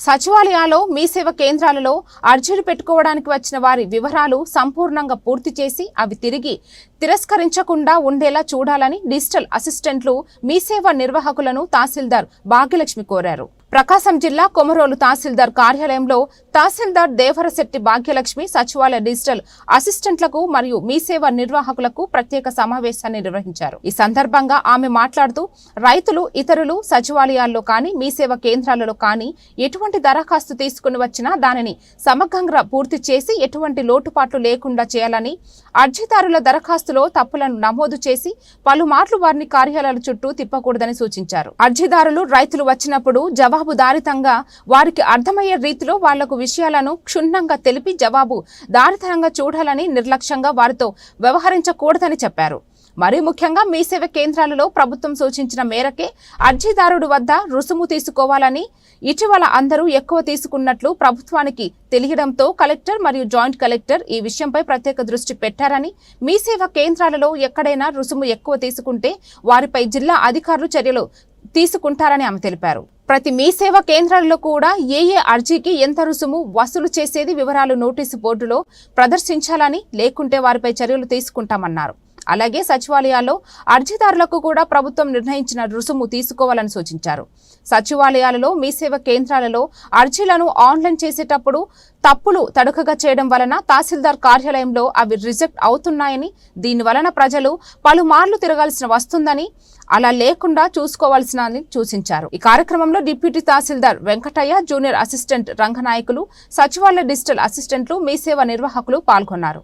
సచివాలయాల్లో మీ సేవ కేంద్రాలలో అర్జీలు పెట్టుకోవడానికి వచ్చిన వారి వివరాలు సంపూర్ణంగా పూర్తి చేసి అవి తిరిగి తిరస్కరించకుండా ఉండేలా చూడాలని డిజిటల్ అసిస్టెంట్లు మీ సేవ నిర్వాహకులను తహసీల్దార్ భాగ్యలక్ష్మి కోరారు. ప్రకాశం జిల్లా కొమరోలు తహసీల్దార్ కార్యాలయంలో తహసీల్దార్ దేవరశెట్టి భాగ్యలక్ష్మి సచివాలయ డిజిటల్ అసిస్టెంట్లకు మరియు మీ సేవ నిర్వాహకులకు ప్రత్యేక సమావేశాన్ని నిర్వహించారు. ఈ సందర్భంగా ఆమె మాట్లాడుతూ రైతులు ఇతరులు సచివాలయాల్లో కానీ మీసేవ కేంద్రాలలో కానీ ఎటువంటి దరఖాస్తు తీసుకుని వచ్చినా దానిని సమగ్రంగా పూర్తి చేసి ఎటువంటి లోటుపాట్లు లేకుండా చేయాలని అర్జీదారుల దరఖాస్తులో తప్పులను నమోదు చేసి పలుమార్లు వారిని కార్యాలయాల చుట్టూ తిప్పకూడదని సూచించారు. అర్జీదారులు రైతులు వచ్చినప్పుడు జవాబుదారితంగా వారికి అర్థమయ్యే రీతిలో వాళ్ళకు విషయాలను క్షుణ్ణంగా తెలిపి జవాబు దారితనంగా చూడాలని నిర్లక్ష్యంగా వారితో వ్యవహరించకూడదని చెప్పారు. మరీ ముఖ్యంగా మీ సేవ కేంద్రాలలో ప్రభుత్వం సూచించిన మేరకే అర్జీదారుడు వద్ద రుసుము తీసుకోవాలని ఇటీవల అందరూ ఎక్కువ తీసుకున్నట్లు ప్రభుత్వానికి తెలియడంతో కలెక్టర్ మరియు జాయింట్ కలెక్టర్ ఈ విషయంపై ప్రత్యేక దృష్టి పెట్టారని మీ సేవ కేంద్రాలలో ఎక్కడైనా రుసుము ఎక్కువ తీసుకుంటే వారిపై జిల్లా అధికారులు చర్యలు తీసుకుంటారని ఆమె తెలిపారు. ప్రతి మీ సేవ కేంద్రాల్లో కూడా ఏ ఏ అర్జీకి ఎంత రుసుము వసూలు చేసేది వివరాలు నోటీసు బోర్డులో ప్రదర్శించాలని లేకుంటే వారిపై చర్యలు తీసుకుంటామన్నారు. అలాగే సచివాలయాల్లో అర్జీదారులకు కూడా ప్రభుత్వం నిర్ణయించిన రుసుము తీసుకోవాలని సూచించారు. సచివాలయాలలో మీ సేవ కేంద్రాలలో అర్జీలను ఆన్లైన్ చేసేటప్పుడు తప్పులు తడుకగా చేయడం వలన తహసీల్దార్ కార్యాలయంలో అవి రిజెక్ట్ అవుతున్నాయని దీని వలన ప్రజలు పలుమార్లు తిరగాల్సిన వస్తుందని అలా లేకుండా చూసుకోవాల్సిన సూచించారు. ఈ కార్యక్రమంలో deputy tahsildar Venkataiah junior assistant Ranganayakulu సచివాలయ డిజిటల్ అసిస్టెంట్లు మీ సేవ నిర్వాహకులు పాల్గొన్నారు.